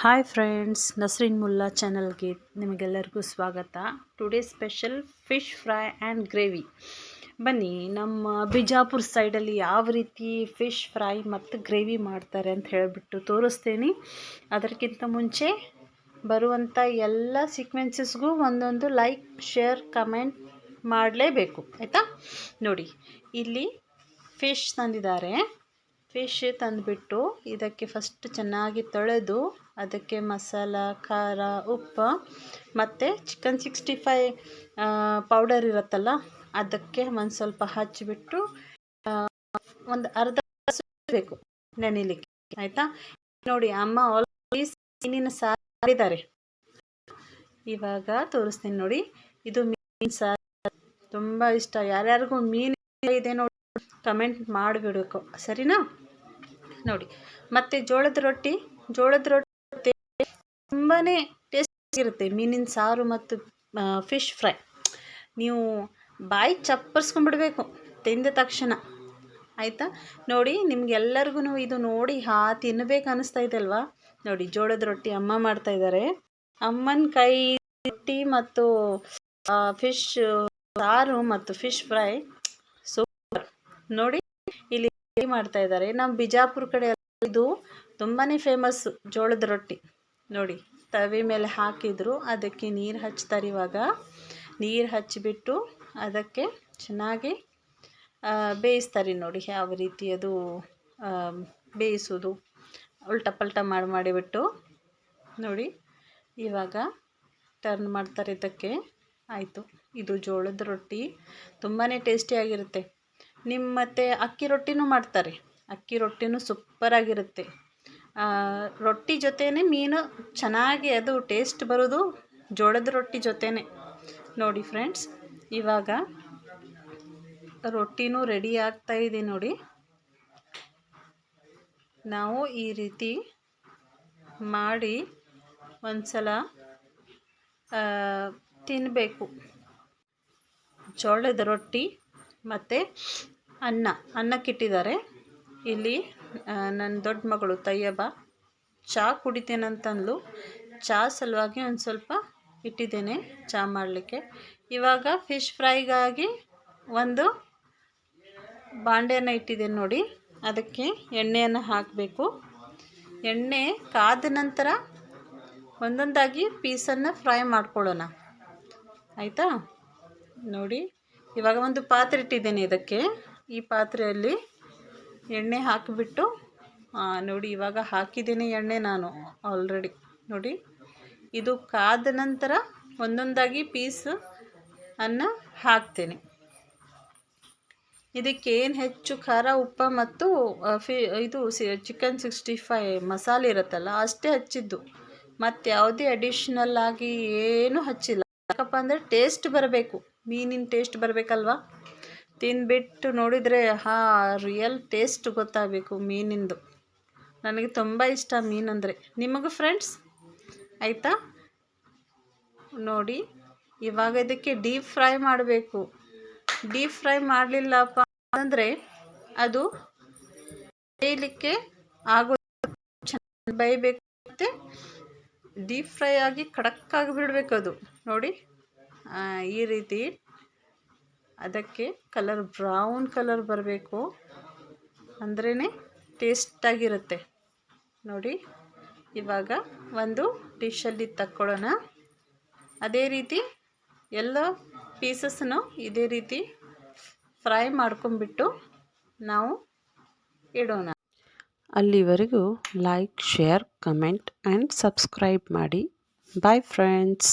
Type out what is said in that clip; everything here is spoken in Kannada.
ಹಾಯ್ ಫ್ರೆಂಡ್ಸ್ ನಸ್ರಿನ್ ಮುಲ್ಲಾ ಚಾನಲ್ಗೆ ನಿಮಗೆಲ್ಲರಿಗೂ ಸ್ವಾಗತ. Today special fish fry and gravy ಬನ್ನಿ, ನಮ್ಮ ಬಿಜಾಪುರ ಸೈಡಲ್ಲಿ ಯಾವ ರೀತಿ ಫಿಶ್ ಫ್ರೈ ಮತ್ತು ಗ್ರೇವಿ ಮಾಡ್ತಾರೆ ಅಂತ ಹೇಳಿಬಿಟ್ಟು ತೋರಿಸ್ತೀನಿ. ಅದಕ್ಕಿಂತ ಮುಂಚೆ ಬರುವಂಥ ಎಲ್ಲ ಸೀಕ್ವೆನ್ಸಸ್ಗೂ ಒಂದೊಂದು ಲೈಕ್ ಶೇರ್ ಕಮೆಂಟ್ ಮಾಡಲೇಬೇಕು. ಆಯಿತಾ? ನೋಡಿ, ಇಲ್ಲಿ ಫಿಶ್ ತಂದಿದ್ದಾರೆ. ಫಿಶ್ ತಂದುಬಿಟ್ಟು ಇದಕ್ಕೆ ಫಸ್ಟ್ ಚೆನ್ನಾಗಿ ತೊಳೆದು ಅದಕ್ಕೆ ಮಸಾಲ, ಖಾರ, ಉಪ್ಪು ಮತ್ತು ಚಿಕನ್ ಸಿಕ್ಸ್ಟಿ ಫೈ ಪೌಡರ್ ಇರುತ್ತಲ್ಲ ಅದಕ್ಕೆ ಒಂದು ಸ್ವಲ್ಪ ಹಚ್ಚಿಬಿಟ್ಟು ಒಂದು ಅರ್ಧ ಬೇಕು ನೆನಿಲಿಕ್ಕೆ, ಆಯಿತಾ? ನೋಡಿ, ಅಮ್ಮ ಆಲ್ರೆಡಿ ಮೀನಿನ ಸಾರಿದ್ದಾರೆ ಇವಾಗ ತೋರಿಸ್ತೀನಿ ನೋಡಿ, ಇದು ಮೀನಿನ ಸಾರು. ತುಂಬ ಇಷ್ಟ. ಯಾರ್ಯಾರಿಗೂ ಮೀನು ಇದೆ ನೋಡಿ ಕಮೆಂಟ್ ಮಾಡಿಬಿಡಬೇಕು. ಸರಿನಾ? ನೋಡಿ. ಮತ್ತು ಜೋಳದ ರೊಟ್ಟಿ ಜೋಳದ ರೊಟ್ಟಿ ತುಂಬಾ ಟೇಸ್ಟ್ ಇರುತ್ತೆ ಮೀನಿನ ಸಾರು ಮತ್ತು ಫಿಶ್ ಫ್ರೈ ನೀವು ಬಾಯಿ ಚಪ್ಪರ್ಸ್ಕೊಂಡ್ಬಿಡ್ಬೇಕು, ತಿಂದ ತಕ್ಷಣ. ಆಯಿತಾ? ನೋಡಿ ನಿಮ್ಗೆಲ್ಲರಿಗೂ ಇದು ನೋಡಿ ಹಾ ತಿನ್ನಬೇಕು ಅನ್ನಿಸ್ತಾ ಇದೆ ಅಲ್ವಾ? ನೋಡಿ, ಜೋಳದ ರೊಟ್ಟಿ ಅಮ್ಮ ಮಾಡ್ತಾ ಇದ್ದಾರೆ. ಅಮ್ಮನ ಕೈ ರೊಟ್ಟಿ ಮತ್ತು ಫಿಶ್ ಸಾರು ಮತ್ತು ಫಿಶ್ ಫ್ರೈ ಸೂಪರ್. ನೋಡಿ. ಮಾಡ್ತಾ ಇದ್ದಾರೆ. ನಮ್ಮ ಬಿಜಾಪುರ ಕಡೆ ಇದು ತುಂಬಾ ಫೇಮಸ್ಸು ಜೋಳದ ರೊಟ್ಟಿ. ನೋಡಿ, ತವಿ ಮೇಲೆ ಹಾಕಿದ್ರು, ಅದಕ್ಕೆ ನೀರು ಹಚ್ತಾರೆ ಇವಾಗ. ನೀರು ಹಚ್ಚಿಬಿಟ್ಟು ಅದಕ್ಕೆ ಚೆನ್ನಾಗಿ ಬೇಯಿಸ್ತಾರೆ ನೋಡಿ ಯಾವ ರೀತಿ ಅದು ಬೇಯಿಸೋದು. ಉಲ್ಟ ಪಲ್ಟ ಮಾಡಿ ಮಾಡಿಬಿಟ್ಟು ನೋಡಿ ಇವಾಗ ಟರ್ನ್ ಮಾಡ್ತಾರೆ ಇದಕ್ಕೆ. ಆಯಿತು. ಇದು ಜೋಳದ ರೊಟ್ಟಿ. ತುಂಬಾ ಟೇಸ್ಟಿಯಾಗಿರುತ್ತೆ ನಿಮ್ಮ ಮತ್ತು ಅಕ್ಕಿ ರೊಟ್ಟಿನೂ ಮಾಡ್ತಾರೆ. ಅಕ್ಕಿ ರೊಟ್ಟಿನೂ ಸೂಪ್ಪರಾಗಿರುತ್ತೆ ರೊಟ್ಟಿ ಜೊತೆಯೇ ಮೀನು ಚೆನ್ನಾಗಿ ಅದು ಟೇಸ್ಟ್ ಬರೋದು ಜೋಳದ ರೊಟ್ಟಿ ಜೊತೆನೇ. ನೋಡಿ ಫ್ರೆಂಡ್ಸ್ ಇವಾಗ ರೊಟ್ಟಿನೂ ರೆಡಿ ಆಗ್ತಾ ಇದೆ ನೋಡಿ. ನಾವು ಈ ರೀತಿ ಮಾಡಿ ಒಂದು ಸಲ ತಿನ್ನಬೇಕು ಜೋಳದ ರೊಟ್ಟಿ ಮತ್ತು ಅನ್ನ, ಅನ್ನಕ್ಕಿಟ್ಟಿದ್ದಾರೆ. ಇಲ್ಲಿ ನನ್ನ ದೊಡ್ಡ ಮಗಳು ತಯ್ಯಬ ಚಹಾ ಕುಡಿತೇನಂತಂದ್ಲು. ಚಹಾ ಸಲುವಾಗಿ ಒಂದು ಸ್ವಲ್ಪ ಇಟ್ಟಿದ್ದೇನೆ ಚಹಾ ಮಾಡಲಿಕ್ಕೆ. ಇವಾಗ ಫಿಶ್ ಫ್ರೈಗಾಗಿ ಒಂದು ಬಾಂಡೆಯನ್ನು ಇಟ್ಟಿದ್ದೇನೆ ನೋಡಿ. ಅದಕ್ಕೆ ಎಣ್ಣೆಯನ್ನು ಹಾಕಬೇಕು. ಎಣ್ಣೆ ಕಾದ ನಂತರ ಒಂದೊಂದಾಗಿ ಪೀಸನ್ನು ಫ್ರೈ ಮಾಡ್ಕೊಳ್ಳೋಣ. ಆಯಿತಾ? ನೋಡಿ, ಇವಾಗ ಒಂದು ಪಾತ್ರೆ ಇಟ್ಟಿದ್ದೇನೆ ಇದಕ್ಕೆ. ಈ ಪಾತ್ರೆಯಲ್ಲಿ ಎಣ್ಣೆ ಹಾಕಿಬಿಟ್ಟು ನೋಡಿ ಇವಾಗ ಹಾಕಿದ್ದೀನಿ ಎಣ್ಣೆ ನಾನು ಆಲ್ರೆಡಿ ನೋಡಿ, ಇದು ಕಾದ ನಂತರ ಒಂದೊಂದಾಗಿ ಪೀಸ್ ಅನ್ನು ಹಾಕ್ತೇನೆ. ಇದಕ್ಕೆ ಏನು ಹೆಚ್ಚು ಖಾರ, ಉಪ್ಪ ಮತ್ತು ಫಿ, ಇದು ಸಿ ಚಿಕನ್ ಸಿಕ್ಸ್ಟಿ ಫೈ ಮಸಾಲೆ ಇರುತ್ತಲ್ಲ, ಅಷ್ಟೇ ಹಚ್ಚಿದ್ದು. ಮತ್ತು ಯಾವುದೇ ಅಡಿಷ್ನಲ್ ಆಗಿ ಏನೂ ಹಚ್ಚಿಲ್ಲ. ಯಾಕಪ್ಪ ಅಂದರೆ ಟೇಸ್ಟ್ ಬರಬೇಕು. ಮೀನಿನ ಟೇಸ್ಟ್ ಬರಬೇಕಲ್ವಾ? ತಿಂದುಬಿಟ್ಟು ನೋಡಿದರೆ, ಹಾ ರಿಯಲ್ ಟೇಸ್ಟ್ ಗೊತ್ತಾಗಬೇಕು ಮೀನಿಂದು. ನನಗೆ ತುಂಬ ಇಷ್ಟ ಮೀನಂದರೆ ನಿಮಗೂ ಫ್ರೆಂಡ್ಸ್ ಆಯಿತಾ? ನೋಡಿ, ಇವಾಗ ಇದಕ್ಕೆ ಡೀಪ್ ಫ್ರೈ ಮಾಡಬೇಕು. ಡೀಪ್ ಫ್ರೈ ಮಾಡಲಿಲ್ಲಪ್ಪ ಅಂದರೆ ಅದು ಬೇಯಲಿಕ್ಕೆ ಆಗೋ ಚೆನ್ನಾಗಿ ಬೇಯಬೇಕು ಮತ್ತು ಡೀಪ್ ಫ್ರೈ ಆಗಿ ಖಡಕ್ಕಾಗಿ ಬಿಡಬೇಕು ಅದು. ನೋಡಿ ಈ ರೀತಿ ಅದಕ್ಕೆ ಕಲರ್ ಬ್ರೌನ್ ಕಲರ್ ಬರಬೇಕು. ಅಂದ್ರೇ ಟೇಸ್ಟಾಗಿರುತ್ತೆ ನೋಡಿ, ಇವಾಗ ಒಂದು ಡಿಶಲ್ಲಿ ತಕ್ಕೊಳ್ಳೋಣ ಅದೇ ರೀತಿ ಎಲ್ಲ ಪೀಸಸ್ನು ಇದೇ ರೀತಿ ಫ್ರೈ ಮಾಡ್ಕೊಂಬಿಟ್ಟು ನಾವು ಇಡೋಣ. ಅಲ್ಲಿವರೆಗೂ like share comment and subscribe ಮಾಡಿ. Bye friends